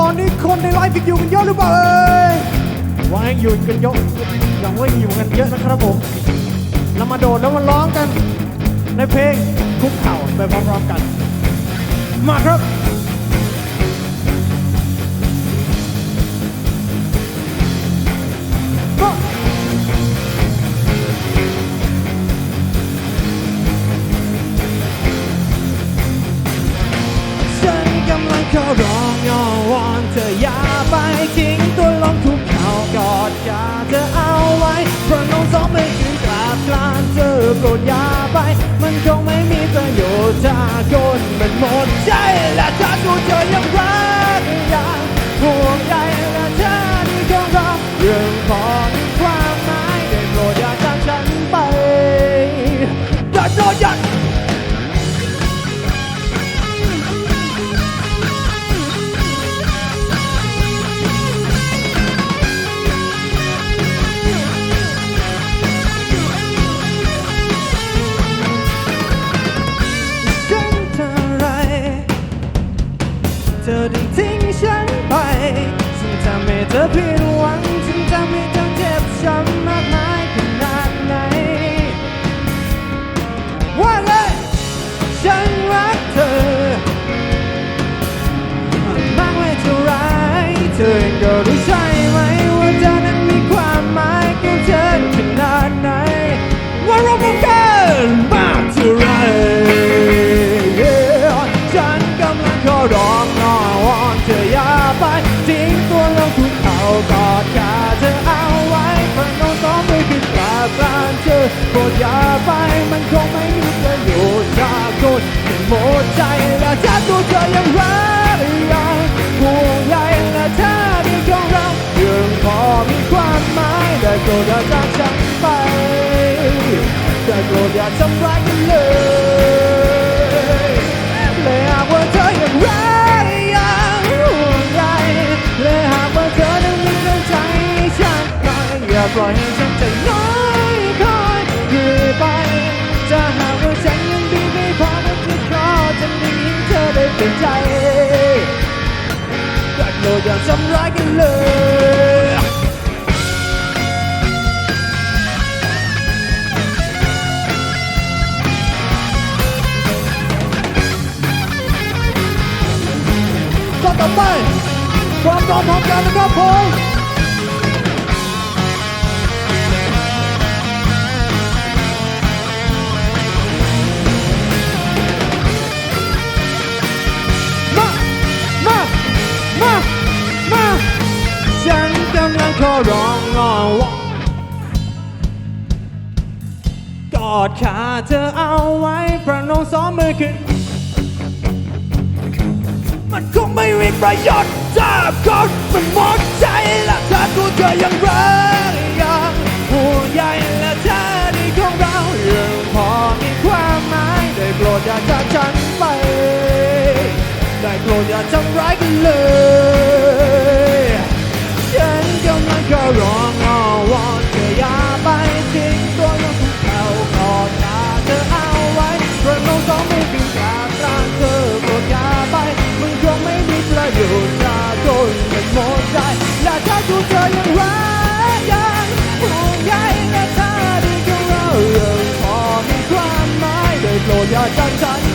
ตอนนี้คนในไลฟ์อยู่กันเยอะหรือเปล่าเอ้ยว่างอยู่กันเยอะอย่างว่าอยู่กันเยอะนะครับผมเรามาโดดแล้วมาร้องกัน ในเพลงคุกเข่าไปพร้อมๆกัน มาครับ กรากลานเธอโปรดอย่าไป มันคงไม่มีประโยชน์ถ้าคนมันหมดใจและถ้ากูเธอยังรัก ทำ การเธอโปรดอย่าไปมันคงไม่มีประโยชน์จากคนที่หมดใจและถ้าตัวเธอยังรักยังห่วงใยและถ้าดีของเราเรื่องพอมีความหมายได้โปรดอย่าจากฉันไปได้โปรดอย่าทำร้ายกันเลยและหากว่าเธอยังรักยังห่วงใยและหากว่าเธอนั้นมีน้ำใจให้ฉันหน่อยอย่าปล่อยให้ฉัน ใจแต่โปรดอย่าทำร้ายกันเลยก็ต่อไปพร้อมพร้อมพร้อมกันนะครับผม อดขาเธอเอาไว้ประนมสองมือขึ้น มันคงไม่มีประโยชน์ถ้าคนมันหมดใจและถ้าตัวเธอยังรักยังห่วงใยและถ้าดีของเรายังพอมีความหมายได้โปรดอย่าจากฉันไป ได้โปรดอย่าทำร้ายกันเลยฉันกำลังขอร้องอ I don't,